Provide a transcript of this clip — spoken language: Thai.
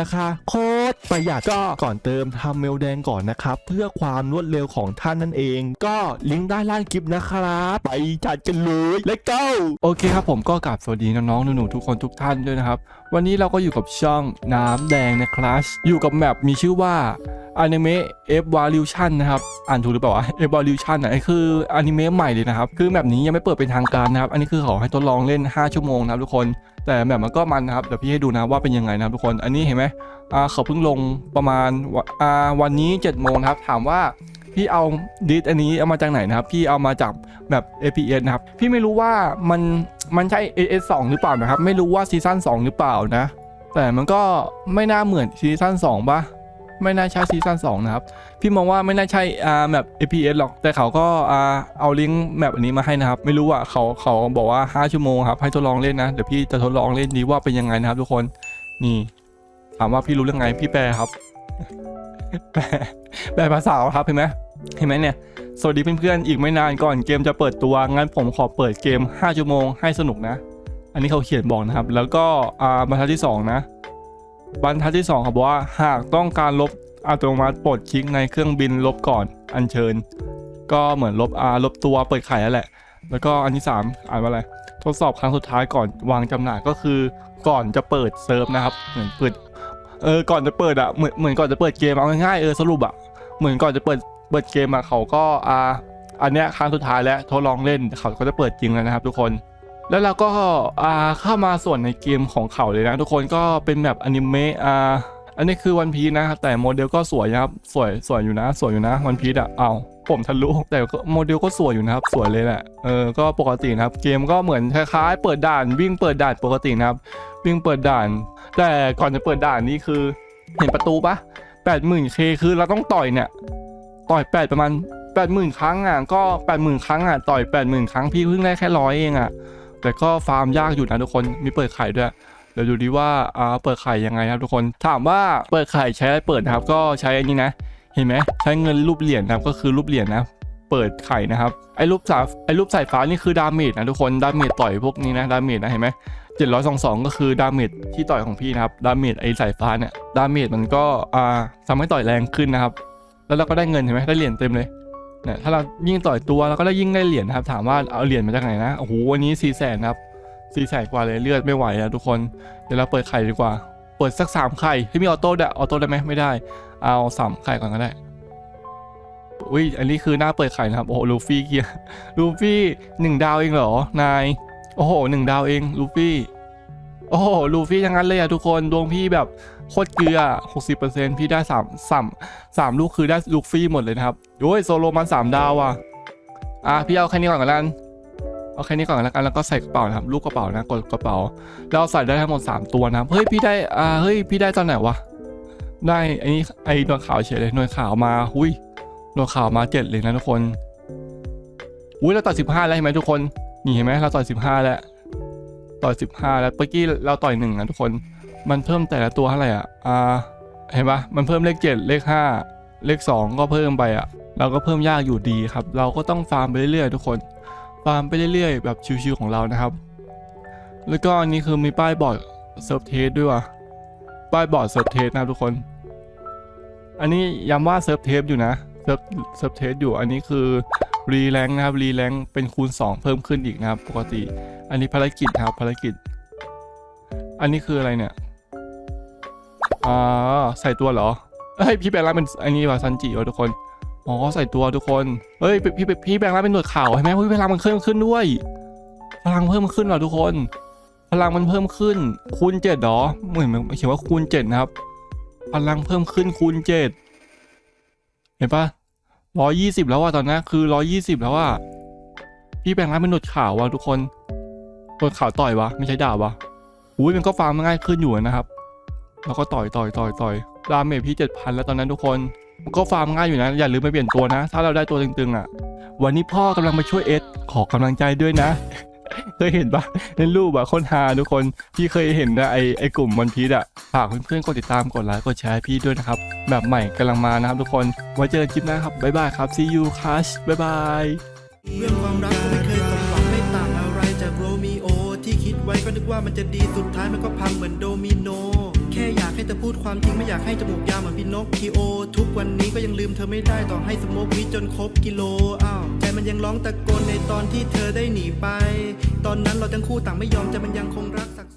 ราคาโค ตรประหยัดก็ก่อนเติมทำเมลแดงก่อนนะครับ เพื่อความรวดเร็วของท่านนั่นเอง ก็ลิงก์ด้านล่างคลิปนะครับ ไปจัดกันเลยและก็โอเคครับผมก็กราบสวัสดีน้องๆหนูๆทุกคนทุกท่านด้วยนะครับ วันนี้เราก็อยู่กับช่องน้ำแดงนะครับอยู่กับแมปมีชื่อว่า Anime Evolution นะครับ อ่านถูกหรือเปล่าวะ Evolution อะไอ้คืออนิเมะใหม่เลยนะครับ คือแมปนี้ยังไม่เปิดเป็นทางการนะครับ อันนี้คือขาให้ทดลองเล่น 5 ชั่วโมงนะครับทุกคน แต่แมปมันก็มันนะครับ เดี๋ยวพี่ให้ดูนะว่าเป็นยังไงนะครับทุกคน อันนี้เห็นไหมอ่าเขาเพิ่งลงประมาณาวันนี้7โมงครับ ถามว่าพี่เอาดิสอันนี้เอามาจากไหนนะครับ พี่เอามาจากแบบ APS นะครับ พี่ไม่รู้ว่ามันมันใช่ AS 2หรือเปล่านะครับ ไม่รู้ว่าซีซั่น2หรือเปล่านะ แต่มันก็ไม่น่าเหมือนซีซั่น2ปะไม่น่าใช่ซีซั่น2นะครับ พี่มองว่าไม่น่าใช่อ่าแมป APS หรอก แต่เขาก็อ่าเอาลิงก์แมปอันนี้มาให้นะครับ ไม่รู้อะเขาเขาบอกว่า 5 ชั่วโมงครับ ให้ทดลองเล่นนะ เดี๋ยวพี่จะทดลองเล่นดีว่าเป็นยังไงนะครับทุกคน นี่ ถามว่าพี่รู้เรื่องไงพี่แปลครับ แปลแปลภาษาครับเห็นไหมเห็นไหมเนี่ยสวัสดีเพื่อนๆอีกไม่นานก่อนเกมจะเปิดตัวงั้นผมขอเปิดเกม 5 ชั่วโมงให้สนุกนะ อันนี้เขาเขียนบอกนะครับ แล้วก็บรรทัดที่สองนะ บรรทัดที่2เขาบอกว่าหากต้องการลบอัตโนมัติปรดคลิกในเครื่องบินลบก่อนอัญเชิญ ก็เหมือนลบอาลบตัวเปิดไข่แล้วแหละ แล้วก็อันที่ 3 อ่านว่าอะไร ทดสอบครั้งสุดท้ายก่อนวางจำหน่ายก็คือก่อนจะเปิดเซิร์ฟนะครับเหมือนเปิด เออก่อนจะเปิดอะเหมือนเหมือนก่อนจะเปิดเกมเอาง่ายๆเออสรุปอะเหมือนก่อนจะเปิดเปิดเกมอะเขาก็อ่าอันเนี้ยครั้งสุดท้ายแล้วทดลองเล่นเขาก็จะเปิดจริงแล้วนะครับ ทุกคน แล้วเราก็อ่าเข้ามาส่วนในเกมของเขาเลยนะ ทุกคนก็เป็นแบบอนิเมะอ่าอันนี้คือวันพีนะครับแต่โมเดลก็สวยนะครับสวยสวยอยู่นะ สวยอยู่นะวันพีอะเอาผมทะลุแต่ก็โมเดลก็สวยอยู่นะครับสวยเลยแหละเออก็ปกตินะครับ เกมก็เหมือนคล้ายๆ เปิดด่านวิ่งเปิดด่านปกตินะครับวิ่งเปิดด่าน แต่ก่อนจะเปิดด่านนี่คือ เห็นประตูปะแปดหมื่นเคคือเราต้องต่อยเนี่ย ต่อยแปดประมาณแปดหมื่นครั้งอะก็แปดหมื่นครั้งอะต่อยแปดหมื่นครั้งพี่เพิ่งได้แค่ร้อยเองอะแต่ก็ฟาร์มยากอยู่นะทุกคนมีเปิดไข่ด้วยเดี๋ยวดูดีว่าอ่าเปิดไข่ยังไงครับทุกคนถามว่าเปิดไข่ใช้อะไรเปิดนะครับ ก็ใช้อันนี้นะ เห็นไหมใช้เงินรูปเหรียญนะครับก็คือรูปเหรียญนะ เปิดไข่นะครับไอ้รูปสาไอ้รูปสายฟ้านี่คือดาเมจนะทุกคนดาเมจต่อยพวกนี้นะดาเมจนะเห็นไหม เจ็ดร้อยสองสองก็คือดาเมจที่ต่อยของพี่นะครับ ดาเมจไอ้สายฟ้าเนี่ย ดาเมจมันก็อ่าทำให้ต่อยแรงขึ้นนะครับ แล้วเราก็ได้เงินเห็นไหมได้เหรียญเต็มเลยเนี่ยถ้าเรายิ่งต่อยตัวเราก็ได้ยิ่งได้เหรียญนะครับ ถามว่าเอาเหรียญมาจากไหนนะ โอ้โห วันนี้สี่แสนครับสี่แสนกว่าเลยเลือดไม่ไหวอะทุกคน เดี๋ยวเราเปิดไข่ดีกว่า เปิดสักสามไข่ที่มีออโต้ได้ออโต้ได้ไหมไม่ได้ เอาสามไข่ก่อนก็ได้อุ้ย อันนี้คือหน้าเปิดไข่นะครับ โอ้โหลูฟี่เกียร์ลูฟี่หนึ่งดาวเองเหรอ นาย โอ้โหหนึ่งดาวเองลูฟี่ โอ้โหลูฟี่ทั้งนั้นเลยอะทุกคนดวงพี่แบบโคตรเกลือ 60%พี่ได้สามสามสามลูกคือได้ลูฟรีหมดเลยนะครับโอ้ยโซโลมันสามดาวอะอะพี่เอาแค่นี้ก่อนกันแล้วกันเอาแค่นี้ก่อนแล้วกันแล้วก็ใส่กระเป๋านะครับลูกกระเป๋านะกดกระเป๋าเราใส่ได้ทั้งหมด 3 ตัวนะเฮ้ยพี่ได้อ่าเฮ้ยพี่ได้ตอนไหนวะได้ไอ้นี่ไอ้หนวดขาวเฉยเลยหนวดขาวมาหุ้ยหนวดขาวมาเจ็ดเลยนะทุกคนอุ้ยเราต่อยสิบห้าแล้วเห็นไหมทุกคน นี่เห็นไหมเราต่อยสิบห้าแล้วต่อยสิบห้าแล้วเมื่อกี้เราต่อยหนึ่งนะทุกคนมันเพิ่มแต่ละตัวเท่าไหร่อะอ่าเห็นปะมันเพิ่มเลข7เลข5เลข2ก็เพิ่มไปอะ เราก็เพิ่มยากอยู่ดีครับ เราก็ต้องฟาร์มไปเรื่อยๆทุกคนฟาร์มไปเรื่อยๆ แบบชิวๆของเรานะครับ แล้วก็อันนี้คือมีป้ายบอร์ดเซิร์ฟเทสด้วยว่ะป้ายบอร์ดเซิร์ฟเทสนะครับทุกคน อันนี้ย้ำว่าเซิร์ฟเทสอยู่นะเซิร์ฟเซิร์ฟเทสอยู่อันนี้คือ รีแรงนะครับรีแรงเป็นคูณ 2 เพิ่มขึ้นอีกนะครับ ปกติ อันนี้ภารกิจครับภารกิจ อันนี้คืออะไรเนี่ยอ่าใส่ตัวเหรอเฮ้ยพี่แบงค์ร้าเป็นอันนี้ว่ะซันจิว่ะทุกคนอ๋อใส่ตัวทุกคนเฮ้ยพี่พี่แบงค์ร้าเป็นหนวดขาวเห็นไหมเฮ้ยพลังมันเพิ่มขึ้นด้วย พลังเพิ่มขึ้นว่ะทุกคน พลังมันเพิ่มขึ้น คูณเจ็ดหรอเหมือนมันเขียนว่าคูณเจ็ดนะครับ พลังเพิ่มขึ้นคูณเจ็ดเห็นปะ ร้อยยี่สิบแล้วว่ะตอนนี้คือร้อยยี่สิบแล้วว่ะพี่แบงค์ร้านเป็นหนวดขาวว่ะทุกคนหนวดขาวต่อยวะไม่ใช่ดาบวะอุ้ยมันก็ฟาร์มง่ายขึ้นอยู่นะครับ แล้วก็ต่อยต่อยต่อยต่อยดาเมจพี่เจ็ดพันแล้วตอนนั้นทุกคนมันก็ฟาร์มง่ายอยู่นะ อย่าลืมไปเปลี่ยนตัวนะ ถ้าเราได้ตัวตึงๆอะวันนี้พ่อกำลังมาช่วยเอสขอกำลังใจด้วยนะ เคยเห็นปะในรูปอะคนหาทุกคนพี่เคยเห็นนะไอไอกลุ่มวันพีชอะฝากเพื่อนๆกดติดตามกดไลค์กดแชร์พี่ด้วยนะครับ แบบใหม่กำลังมานะครับทุกคนไว้เจอกันคลิปหน้าครับบ๊ายบายครับ see you cash บ๊ายบายเรื่องความรักก็ไม่เคยสมหวังไม่ต่างอะไรจากโรมิโอที่คิดไว้ก็นึกว่ามันจะดีสุดท้ายมันก็พังเหมือนโดมิโน ค่อยากให้เธอพูดความจริงไม่อยากให้จมูกยาวเหมือนพี่นกคีโอ ทุกวันนี้ก็ยังลืมเธอไม่ได้ต่อให้สมกวิจนครบกิโลอ้าวใจมันยังร้องตะโกนในตอนที่เธอได้หนีไป ตอนนั้นเราทั้งคู่ต่างไม่ยอมใจมันยังคงรักสัก